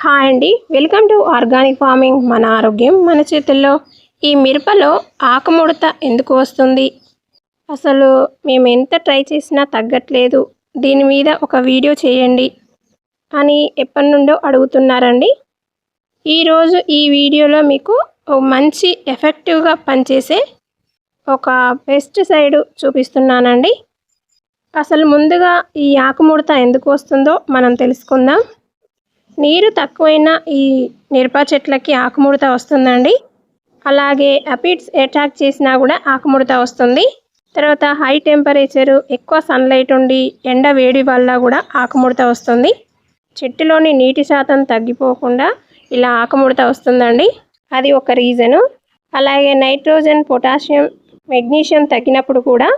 Hi అండి. Welcome to organic farming మన ఆరోగ్యం మన చేతుల్లో. ఈ మిరపలో ఆకుముడత ఎందుకు వస్తుంది? అసలు మేము ఎంత ట్రై చేసినా తగ్గట్లేదు. దీని మీద ఒక వీడియో చేయండి అని ఎప్పటి నుండో అడుగుతున్నారండి. ఈరోజు ఈ వీడియోలో మీకు ఒక మంచి ఎఫెక్టివ్గా పనిచేసే ఒక పెస్టిసైడ్ చూపిస్తున్నానండి. అసలు ముందుగా ఈ ఆకుముడత ఎందుకు వస్తుందో మనం తెలుసుకుందాం. నీరు తక్కువైన ఈ మిరప చెట్లకి ఆకుముడత వస్తుందండి. అలాగే అపిడ్స్ అటాక్ చేసినా కూడా ఆకుముడత వస్తుంది. తర్వాత హై టెంపరేచరు ఎక్కువ సన్లైట్ ఉండి ఎండ వేడి వల్ల కూడా ఆకుముడత వస్తుంది. చెట్టులోని నీటి శాతం తగ్గిపోకుండా ఇలా ఆకుముడత వస్తుందండి. అది ఒక రీజను. అలాగే నైట్రోజన్ పొటాషియం మెగ్నీషియం తగ్గినప్పుడు కూడా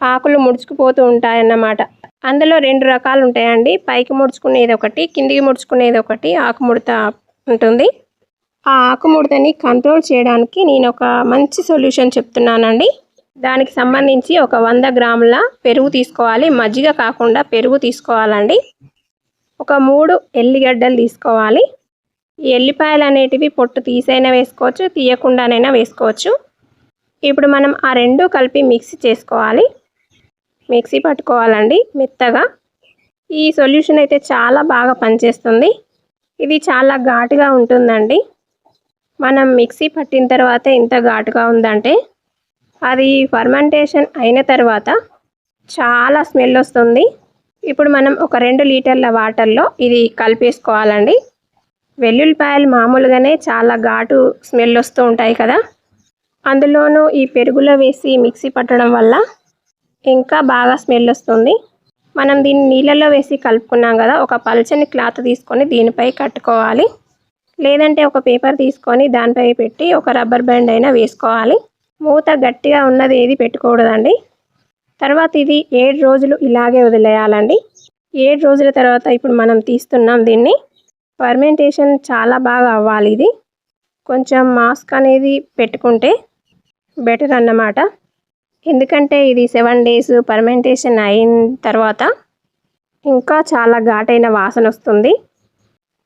ఆకులు ముడుచుకుపోతూ ఉంటాయన్నమాట. అందులో రెండు రకాలు ఉంటాయండి పైకి ముడుచుకునేది ఒకటి కిందికి ముడుచుకునేది ఒకటి ఆకుముడత ఉంటుంది. ఆ ఆకుముడతని కంట్రోల్ చేయడానికి నేను ఒక మంచి సొల్యూషన్ చెప్తున్నానండి. దానికి సంబంధించి ఒక వంద గ్రాముల పెరుగు తీసుకోవాలి. మజ్జిగ కాకుండా పెరుగు తీసుకోవాలండి. ఒక మూడు ఎల్లిగడ్డలు తీసుకోవాలి. ఈ ఎల్లిపాయలు అనేటివి పొట్టు తీసైనా వేసుకోవచ్చు తీయకుండానైనా వేసుకోవచ్చు. ఇప్పుడు మనం ఆ రెండు కలిపి మిక్సీ చేసుకోవాలి. మిక్సీ పట్టుకోవాలండి మెత్తగా. ఈ సొల్యూషన్ అయితే చాలా బాగా పనిచేస్తుంది. ఇది చాలా ఘాటుగా ఉంటుందండి. మనం మిక్సీ పట్టిన తర్వాత ఇంత ఘాటుగా ఉందంటే అది ఫర్మెంటేషన్ అయిన తర్వాత చాలా స్మెల్ వస్తుంది. ఇప్పుడు మనం ఒక రెండు లీటర్ల వాటర్లో ఇది కలిపేసుకోవాలండి. వెల్లుల్లిపాయలు మామూలుగానే చాలా ఘాటు స్మెల్ వస్తూ ఉంటాయి కదా. అందులోనూ ఈ పెరుగులో వేసి మిక్సీ పట్టడం వల్ల ఇంకా బాగా స్మెల్ వస్తుంది. మనం దీన్ని నీళ్ళల్లో వేసి కలుపుకున్నాం కదా ఒక పల్చని క్లాత్ తీసుకొని దీనిపై కట్టుకోవాలి. లేదంటే ఒక పేపర్ తీసుకొని దానిపై పెట్టి ఒక రబ్బర్ బ్యాండ్ అయినా వేసుకోవాలి. మూత గట్టిగా ఉన్నది ఏది పెట్టుకూడదండి తర్వాత ఇది ఏడు రోజులు ఇలాగే వదిలేయాలండి. ఏడు రోజుల తర్వాత ఇప్పుడు మనం తీస్తున్నాం దీన్ని. ఫర్మెంటేషన్ చాలా బాగా అవ్వాలి ఇది. కొంచెం మాస్క్ అనేది పెట్టుకుంటే బెటర్ అన్నమాట. ఎందుకంటే ఇది సెవెన్ డేస్ పర్మెంటేషన్ అయిన తర్వాత ఇంకా చాలా ఘాటైన వాసన వస్తుంది.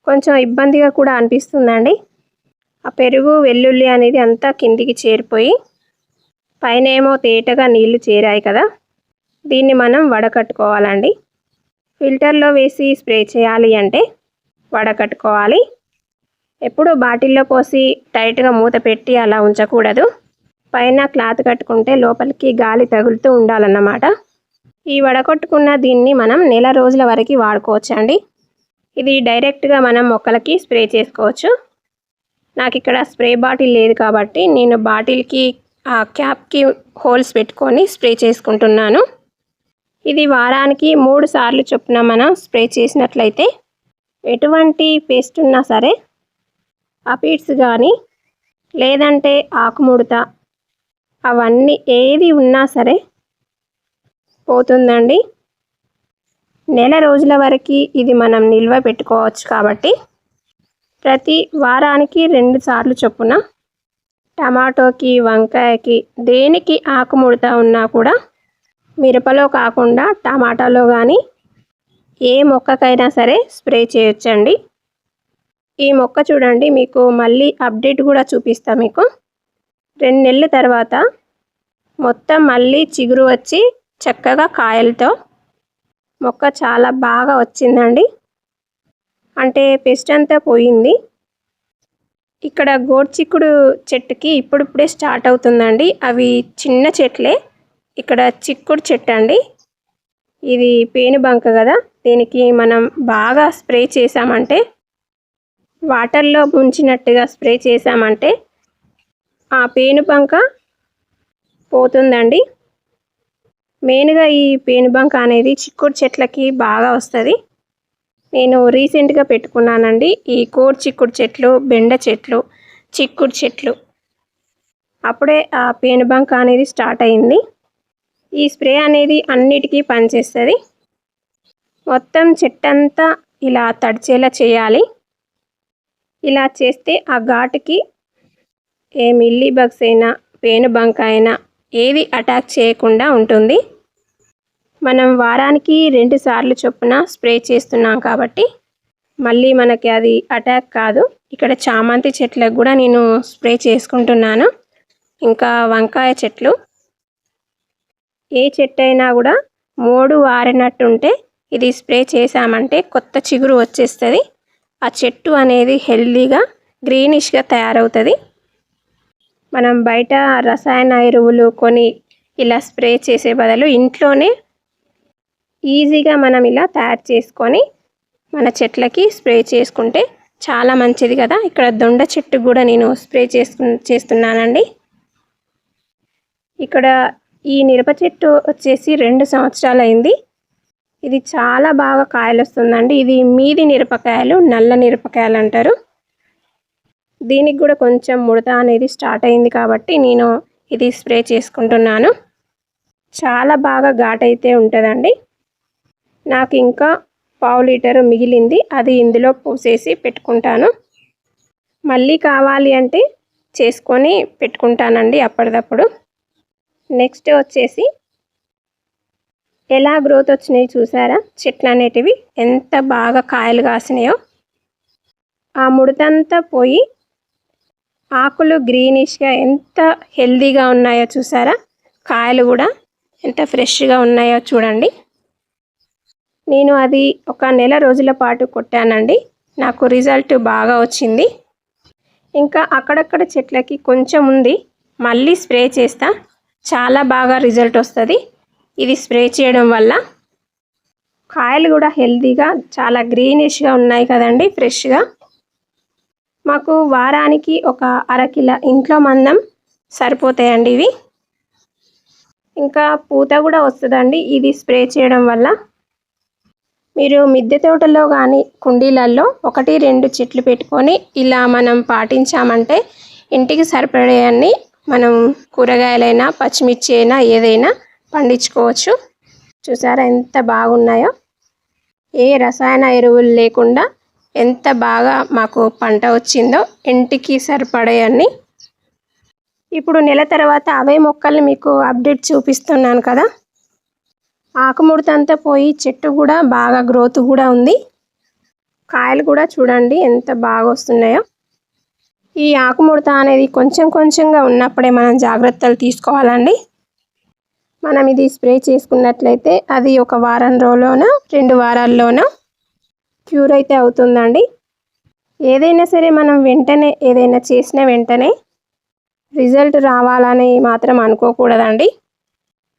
కొంచెం ఇబ్బందిగా కూడా అనిపిస్తుందండి. ఆ పెరుగు వెల్లుల్లి అనేది అంతా కిందికి చేరిపోయి పైన ఏమో తేటగా నీళ్ళు చేరాయి కదా. దీన్ని మనం వడకట్టుకోవాలండి. ఫిల్టర్లో వేసి స్ప్రే చేయాలి అంటే వడకట్టుకోవాలి. ఎప్పుడు బాటిల్లో పోసి టైట్గా మూత పెట్టి అలా ఉంచకూడదు. పైన క్లాత్ కట్టుకుంటే లోపలికి గాలి తగులుతూ ఉండాలన్నమాట. ఈ వడకొట్టుకున్న దీన్ని మనం నెల రోజుల వరకు వాడుకోవచ్చండి. ఇది డైరెక్ట్గా మనం మొక్కలకి స్ప్రే చేసుకోవచ్చు. నాకు ఇక్కడ స్ప్రే బాటిల్ లేదు కాబట్టి నేను బాటిల్కి ఆ క్యాప్కి హోల్స్ పెట్టుకొని స్ప్రే చేసుకుంటున్నాను. ఇది వారానికి మూడు సార్లు చొప్పున మనం స్ప్రే చేసినట్లయితే ఎటువంటి పేస్ట్ ఉన్నా సరే అపీడ్స్ కానీ లేదంటే ఆకుముడత అవన్నీ ఏది ఉన్నా సరే పోతుందండి. నెల రోజుల వరకు ఇది మనం నిల్వ పెట్టుకోవచ్చు కాబట్టి ప్రతి వారానికి రెండు సార్లు చొప్పున టమాటోకి వంకాయకి దేనికి ఆకుముడత ఉన్నా కూడా మిరపలో కాకుండా టమాటాలో కానీ ఏ మొక్కకైనా సరే స్ప్రే చేయొచ్చండి. ఈ మొక్క చూడండి మీకు మళ్ళీ అప్డేట్ కూడా చూపిస్తా మీకు. రెండు నెలల తర్వాత మొత్తం మళ్ళీ చిగురు వచ్చి చక్కగా కాయలతో మొక్క చాలా బాగా వచ్చిందండి. అంటే పెస్ట్ అంతా పోయింది. ఇక్కడ గోడ్చిక్కుడు చెట్టుకి ఇప్పుడిప్పుడే స్టార్ట్ అవుతుందండి. అవి చిన్న చెట్లే. ఇక్కడ చిక్కుడు చెట్టు అండి. ఇది పేనుబంక కదా. దీనికి మనం బాగా స్ప్రే చేసామంటే వాటర్లో ముంచినట్టుగా స్ప్రే చేసామంటే ఆ పేనుబంక పోతుందండి. మెయిన్గా ఈ పేనుబంక అనేది చిక్కుడు చెట్లకి బాగా వస్తుంది. నేను రీసెంట్గా పెట్టుకున్నానండి. ఈ కోడి చిక్కుడు చెట్లు బెండ చెట్లు చిక్కుడు చెట్లు. అప్పుడే ఆ పేనుబంక అనేది స్టార్ట్ అయింది. ఈ స్ప్రే అనేది అన్నిటికీ పనిచేస్తుంది. మొత్తం చెట్టంతా ఇలా తడిచేలా చేయాలి. ఇలా చేస్తే ఆ ఘాటుకి ఏ మిల్లీ బగ్స్ అయినా పేనుబంక అయినా ఏది అటాక్ చేయకుండా ఉంటుంది? మనం వారానికి రెండు సార్లు చొప్పున స్ప్రే చేస్తున్నాం కాబట్టి మళ్ళీ మనకి అది అటాక్ కాదు. ఇక్కడ చామంతి చెట్లకు కూడా నేను స్ప్రే చేసుకుంటున్నాను. ఇంకా వంకాయ చెట్లు. ఏ చెట్టు అయినా కూడా మోడు వారినట్టుంటే ఇది స్ప్రే చేసామంటే కొత్త చిగురు వచ్చేస్తుంది. ఆ చెట్టు అనేది హెల్దీగా గ్రీనిష్గా తయారవుతుంది. మనం బయట రసాయన ఎరువులు కొని ఇలా స్ప్రే చేసే బదులు ఇంట్లోనే ఈజీగా మనం ఇలా తయారు చేసుకొని మన చెట్లకి స్ప్రే చేసుకుంటే చాలా మంచిది కదా. ఇక్కడ దొండ చెట్టు కూడా నేను స్ప్రే చేసుకు చేస్తున్నానండి. ఇక్కడ ఈ మిరప చెట్టు వచ్చేసి రెండు సంవత్సరాలు అయింది. ఇది చాలా బాగా కాయలు వస్తుందండి. ఇది మీది మిరపకాయలు నల్ల మిరపకాయలు అంటారు. దీనికి కూడా కొంచెం ముడత అనేది స్టార్ట్ అయింది కాబట్టి నేను ఇది స్ప్రే చేసుకుంటున్నాను. చాలా బాగా ఘాటైతే ఉంటుందండి. నాకు ఇంకా పావు లీటర్ మిగిలింది. అది ఇందులో పోసేసి పెట్టుకుంటాను. మళ్ళీ కావాలి అంటే చేసుకొని పెట్టుకుంటానండి అప్పటిదప్పుడు. నెక్స్ట్ వచ్చేసి ఎలా గ్రోత్ వచ్చినాయి చూసారా? చెట్లు అనేటివి ఎంత బాగా కాయలు కాసినాయో. ఆ ముడతంతా పోయి ఆకులు గ్రీనిష్గా ఎంత హెల్దీగా ఉన్నాయో చూసారా? కాయలు కూడా ఎంత ఫ్రెష్గా ఉన్నాయో చూడండి. నేను అది ఒక నెల రోజుల పాటు కొట్టానండి. నాకు రిజల్ట్ బాగా వచ్చింది. ఇంకా అక్కడక్కడ చెట్లకి కొంచెం ఉంది. మళ్ళీ స్ప్రే చేస్తా. చాలా బాగా రిజల్ట్ వస్తుంది. ఇది స్ప్రే చేయడం వల్ల కాయలు కూడా హెల్తీగా చాలా గ్రీనిష్గా ఉన్నాయి కదండి ఫ్రెష్గా. మాకు వారానికి ఒక అరకిల ఇంట్లో మందం సరిపోతాయండి ఇవి. ఇంకా పూత కూడా వస్తుందండి. ఇది స్ప్రే చేయడం వల్ల. మీరు మిద్దె తోటలో కానీ కుండీలలో ఒకటి రెండు చెట్లు పెట్టుకొని ఇలా మనం పాటించామంటే ఇంటికి సరిపడేయన్ని మనం కూరగాయలైనా పచ్చిమిర్చి అయినా ఏదైనా పండించుకోవచ్చు. చూసారా ఎంత బాగున్నాయో. ఏ రసాయన ఎరువులు లేకుండా ఎంత బాగా మాకు పంట వచ్చిందో ఇంటికి సరిపడేయన్ని ఇప్పుడు నెల తర్వాత అవే మొక్కల్ని మీకు అప్డేట్ చూపిస్తున్నాను కదా. ఆకుముడతంతా పోయి చెట్టు కూడా బాగా గ్రోత్ కూడా ఉంది. కాయలు కూడా చూడండి ఎంత బాగా వస్తున్నాయో. ఈ ఆకుముడత అనేది కొంచెం కొంచెంగా ఉన్నప్పుడే మనం జాగ్రత్తలు తీసుకోవాలండి. మనం ఇది స్ప్రే చేసుకున్నట్లయితే అది ఒక వారం రోజులోనో రెండు వారాల్లోనో క్యూర్ అయితే అవుతుందండి. ఏదైనా సరే మనం వెంటనే ఏదైనా చేసిన వెంటనే రిజల్ట్ రావాలని మాత్రం అనుకోకూడదండి.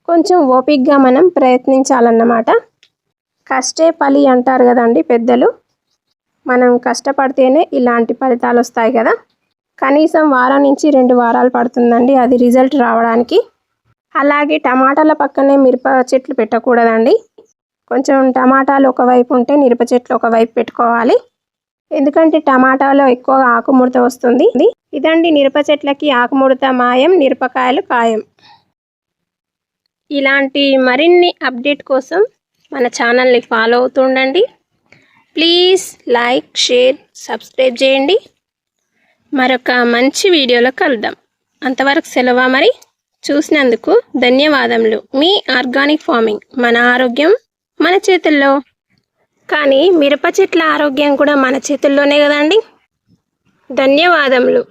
కొంచెం ఓపిక్గా మనం ప్రయత్నించాలన్నమాట. కష్టే పలి అంటారు కదండి పెద్దలు. మనం కష్టపడితేనే ఇలాంటి ఫలితాలు వస్తాయి కదా. కనీసం వారం నుంచి రెండు వారాలు పడుతుందండి అది రిజల్ట్ రావడానికి. అలాగే టమాటాల పక్కనే మిరప చెట్లు పెట్టకూడదండి. కొంచెం టమాటాలు ఒకవైపు ఉంటే మిరప చెట్లు ఒకవైపు పెట్టుకోవాలి. ఎందుకంటే టమాటాలో ఎక్కువగా ఆకుముడత వస్తుంది. ఇదండి మిరప చెట్లకి ఆకుముడత మాయం మిరపకాయలు ఖాయం ఇలాంటి మరిన్ని అప్డేట్ కోసం మన ఛానల్ని ఫాలో అవుతుండండి. ప్లీజ్ లైక్ షేర్ సబ్స్క్రైబ్ చేయండి. మరొక మంచి వీడియోలో కలుద్దాం. అంతవరకు సెలవా మరి చూసినందుకు ధన్యవాదములు. మీ ఆర్గానిక్ ఫార్మింగ్. మన ఆరోగ్యం మన చేతుల్లో. కానీ మిరప చెట్ల ఆరోగ్యం కూడా మన చేతుల్లోనే కదండి. ధన్యవాదములు.